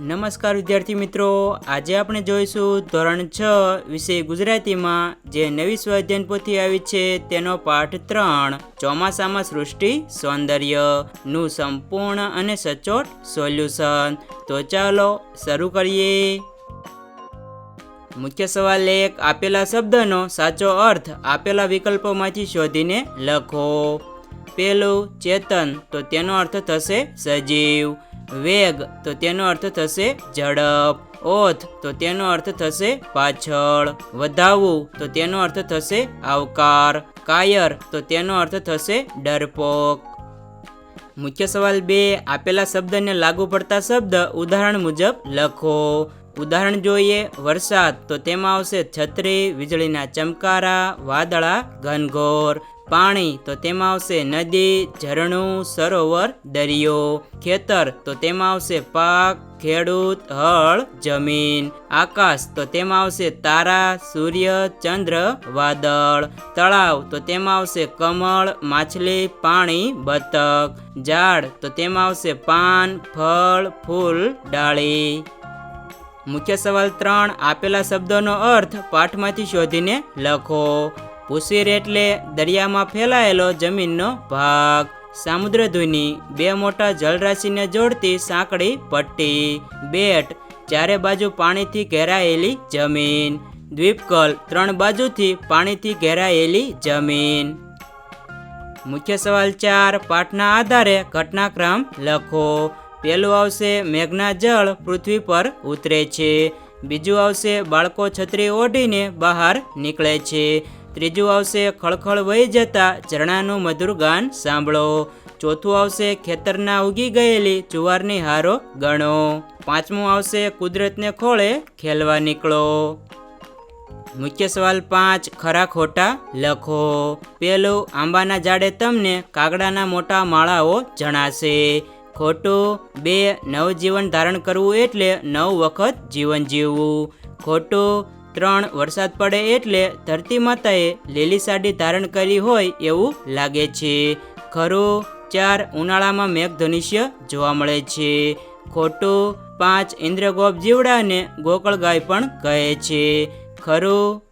નમસ્કાર વિદ્યાર્થી મિત્રો. આજે આપણે જોઈશું ધોરણ છ વિષય ગુજરાતીમાં જે નવી સ્વાધ્યાયન પોથી આવી છે તેનો પાઠ ત્રણ. ચોમાસામાં સૃષ્ટિ, સૌંદર્યનું સંપૂર્ણ અને સચોટ સોલ્યુશન. તો ચાલો શરૂ કરીએ. મુખ્ય સવાલ એક આપેલા શબ્દનો સાચો અર્થ આપેલા વિકલ્પોમાંથી શોધીને લખો. પેલું ચેતન, તો તેનો અર્થ થશે સજીવ. વેગ, તો તેનો અર્થ થશે ઝડપ. ઓથ, તો તેનો અર્થ થશે પાછળ. વધાવવું, તો તેનો અર્થ થશે આવકાર. કાયર, તો તેનો અર્થ થશે ડરપોક. મુખ્ય સવાલ બે, આપેલા શબ્દને લાગુ પડતા શબ્દ ઉદાહરણ મુજબ લખો. ઉદાહરણ જોઈએ, વરસાદ, તો તેમાં આવશે છત્રી, વીજળીના ચમકારા, વાદળા, ઘનઘોર. પાણી, તો તેમાં આવશે નદી, ઝરણું, સરોવર, દરિયો. ખેતર, તો તેમાં આવશે પાક, ખેડૂત, હળ, જમીન. આકાશ, તો તેમાં આવશે તારા, સૂર્ય, ચંદ્ર, વાદળ. તળાવ, તો તેમાં આવશે કમળ, માછલી, પાણી, બતક. ઝાડ, તો તેમાં આવશે પાન, ફળ, ફૂલ, ડાળી. મુખ્ય સવાલ ત્રણ, આપેલા શબ્દોનો અર્થ પાઠમાંથી શોધીને લખો. ભૂસીર એટલે દરિયામાં ફેલાયેલો જમીનનો ભાગ. સામુદ્રધુની બે મોટા જળરાશિને જોડતી સાંકડી પટ્ટી. બેટ, ચારે બાજુ પાણીથી ઘેરાયેલી જમીન. દ્વીપકલ, ત્રણ બાજુથી પાણીથી ઘેરાયેલી જમીન. મુખ્ય સવાલ ચાર, પાઠના આધારે ઘટનાક્રમ લખો. પહેલું આવશે મેઘના જળ પૃથ્વી પર ઉતરે છે. બીજું આવશે બાળકો છત્રી ઓઢીને બહાર નીકળે છે. ત્રીજું આવશે ખળખળ વહી જતા ઝરણાનું મધુર ગાન સાંભળો. ચોથું આવશે ખેતરના ઉગી ગયેલી જુવારની હારો ગણો. પાંચમું આવશે કુદરતને ખોળે ખેલવા નીકળો. મુખ્ય સવાલ પાંચ, ખરા ખોટા લખો. પેલું, આંબાના ઝાડે તમને કાગડાના મોટા માળાઓ જણાશે. ખોટું, બે, નવજીવન ધારણ કરવું એટલે નવ વખત જીવન જીવવું. ખોટું ત્રણ વરસાદ પડે એટલે ધરતી માતાએ લીલી સાડી ધારણ કરી હોય એવું લાગે છે. ખરું ચાર ઉનાળામાં મેઘધનુષ્ય જોવા મળે છે. ખોટું પાંચ ઇન્દ્રગોપ જીવડાને ગોકળ ગાય પણ કહે છે. ખરું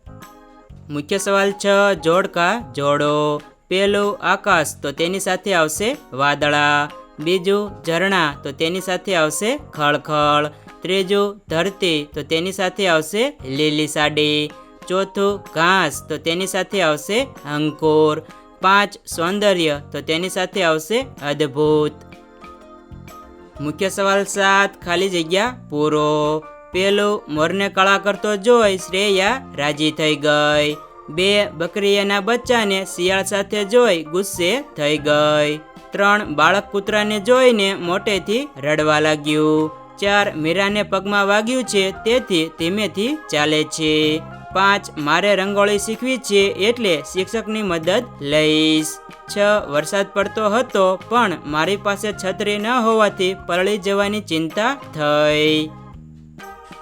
મુખ્ય સવાલ છ, જોડકા જોડો. પેલું આકાશ તો તેની સાથે આવશે વાદળા. બીજું ઝરણા તો તેની સાથે આવશે ખળખળ. ત્રીજું ધરતી, તો તેની સાથે આવશે લીલી સાડી. ચોથું ઘાસ, તો તેની સાથે આવશે અંકુર. પાંચ સૌંદર્ય, તો તેની સાથે આવશે અદ્ભુત. મુખ્ય સવાલ સાત, ખાલી જગ્યા પૂરો. પેલું, મોરને કળા કરતો જોઈ શ્રેયા રાજી થઈ ગઈ. બે બકરીયાના બચ્ચાને શિયાળ સાથે જોઈ ગુસ્સે થઈ ગઈ. ત્રણ, બાળક કૂતરાને જોઈને મોટેથી રડવા લાગ્યું. ચાર મીરાને પગમાં વાગ્યું છે, તેથી ધીમેથી ચાલે છે. પાંચ, મારે રંગોળી શીખવી છે એટલે શિક્ષકની મદદ લઈશ. છ, વરસાદ પડતો હતો, પણ મારી પાસે છત્રી ન હોવાથી પલળી જવાની ચિંતા થઈ.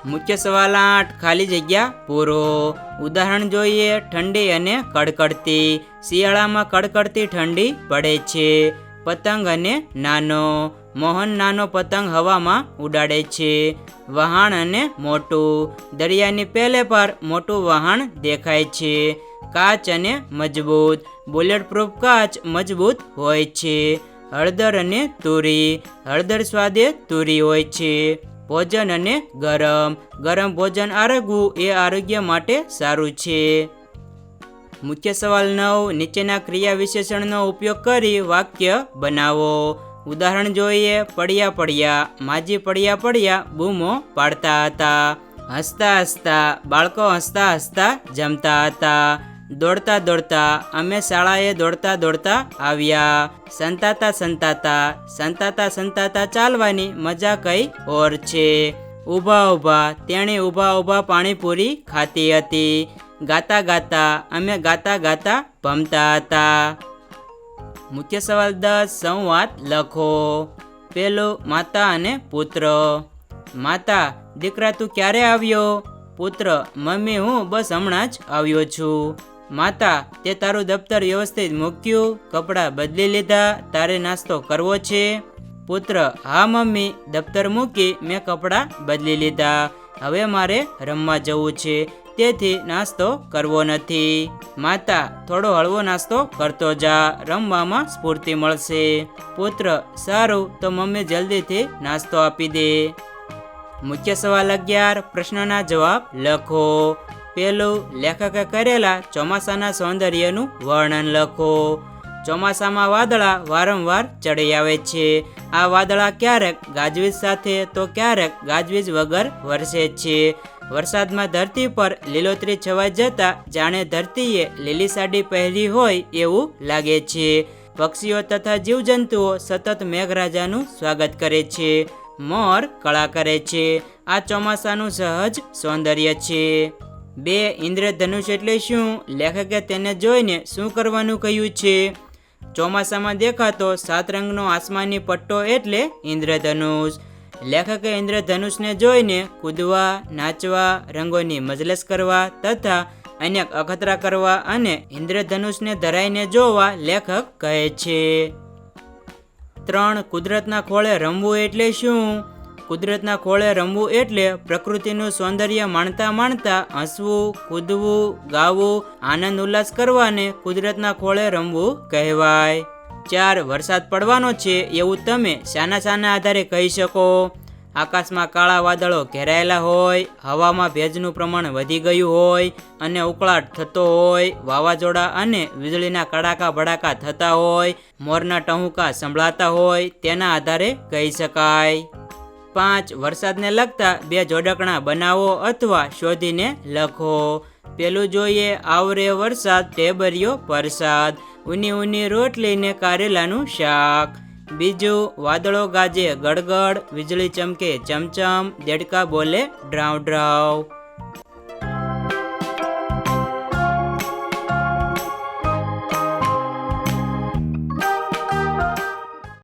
મુખ્ય સવાલ આઠ, ખાલી જગ્યા પૂરો. ઉદાહરણ જોઈએ, ઠંડી અને કડકડતી. શિયાળામાં કડકડતી ઠંડી પડે છે. પતંગ અને નાનો. મોહન નાનો પતંગ હવામાં ઉડાડે છે. વહાણ અને મોટું. દરિયાની પહેલે પર મોટું વહાણ દેખાય છે. કાચ અને મજબૂત. બુલેટ પ્રૂફ કાચ મજબૂત હોય છે. હળદર અને તુરી. હળદર સ્વાદે તુરી હોય છે. ભોજન અને ગરમ. ગરમ ભોજન આરોગવું એ આરોગ્ય માટે સારું છે. મુખ્ય સવાલ નવ. નીચેના ક્રિયા વિશેષણનો ઉપયોગ કરી વાક્ય બનાવો. ઉદાહરણ જોઈએ. પડ્યા પડ્યા, માજી પડ્યા પડ્યા, બૂમો પાડતા હતા. હસતા હસતા, બાળકો હસતા હસતા જમતા હતા. દોડતા દોડતા, અમે શાળાએ દોડતા દોડતા આવ્યા. સંતાતા સંતાતા સંતાતા સંતાતા ચાલવાની મજા કઈ ઓર છે. ઊભા ઊભા, તેણે ઊભા ઊભા પાણીપુરી ખાતી હતી. ગાતા ગાતા, અમે ગાતા ગાતા ભમતા હતા. મુખ્ય સવાલ દસ સંવાદ લખો. પેલો, માતા અને પુત્ર. માતા, દીકરા, તું ક્યારે આવ્યો? પુત્ર, મમ્મી, હું બસ હમણાં જ આવ્યો છું. માતા, તે તારું દફતર વ્યવસ્થિત મૂક્યું, કપડાં બદલી લીધા, તારે નાસ્તો કરવો છે? પુત્ર, હા, મમ્મી, દફતર મૂકી મેં કપડાં બદલી લીધા. હવે મારે રમવા જવું છે. તેથી નાસ્તો કરવો નથી. માતા, થોડો હળવો નાસ્તો કરતો જા, રમવામાં સ્ફૂર્તિ મળશે. પુત્ર, સારું, તો મમ્મી જલ્દીથી નાસ્તો આપી દે. મુખ્ય સવાલ અગિયાર, પ્રશ્નના જવાબ લખો. પેલું, લેખકે કરેલા ચોમાસાના સૌંદર્યનું વર્ણન લખો. ચોમાસામાં વાદળા વારંવાર ચડી આવે છે. આ વાદળા ક્યારેક ગાજવીજ સાથે, તો ક્યારેક ગાજવીજ વગર વરસે છે. વરસાદમાં ધરતી પર લીલોતરી છવાઈ જતા જાણે ધરતીએ લીલી સાડી પહેરી હોય એવું લાગે છે. પક્ષીઓ તથા જીવજંતુઓ સતત મેઘરાજાનું સ્વાગત કરે છે. મોર કળા કરે છે. આ ચોમાસાનું સહજ સૌંદર્ય છે. બે ઇન્દ્રધનુષ એટલે શું? લેખકે તેને જોઈને શું કરવાનું કહ્યું છે? ચોમાસામાં દેખાતો સાત રંગનો આસમાની પટ્ટો એટલે ઇન્દ્રધનુષ. લેખકે ઇન્દ્રધનુષને જોઈને કૂદવા, નાચવા, રંગોની મજલસ કરવા તથા અનેક અખતરા કરવા અને ઇન્દ્રધનુષને ધરાઈને જોવા લેખક કહે છે. ત્રણ કુદરતના ખોળે રમવું એટલે શું? કુદરતના ખોળે રમવું એટલે પ્રકૃતિનું સૌંદર્ય માણતા માણતા હસવું, કૂદવું, ગાવું, આનંદ ઉલ્લાસ કરવાને કુદરતના ખોળે રમવું કહેવાય. ચાર, વરસાદ પડવાનો છે એવું તમે શાના શાના આધારે કહી શકો. આકાશમાં કાળા વાદળો ઘેરાયેલા હોય, હવામાં ભેજનું પ્રમાણ વધી ગયું હોય અને ઉકળાટ થતો હોય, વાવાઝોડા અને વીજળીના કડાકા ભડાકા થતા હોય, મોરના ટહુકા સંભળાતા હોય તેના આધારે કહી શકાય. પાંચ વરસાદને લગતા બે જોડકણા બનાવો અથવા શોધીને લખો. પેલું જોઈએ, આવરે વરસાદ ટેબરિયો પરસાદ. ઉની ઉની રોટલીને કારેલાનું શાક. બીજું, વાદળો ગાજે ગડગડ, વીજળી ચમકે ચમચમ, દેડકા બોલે ડ્રાવ ડ્રાવ.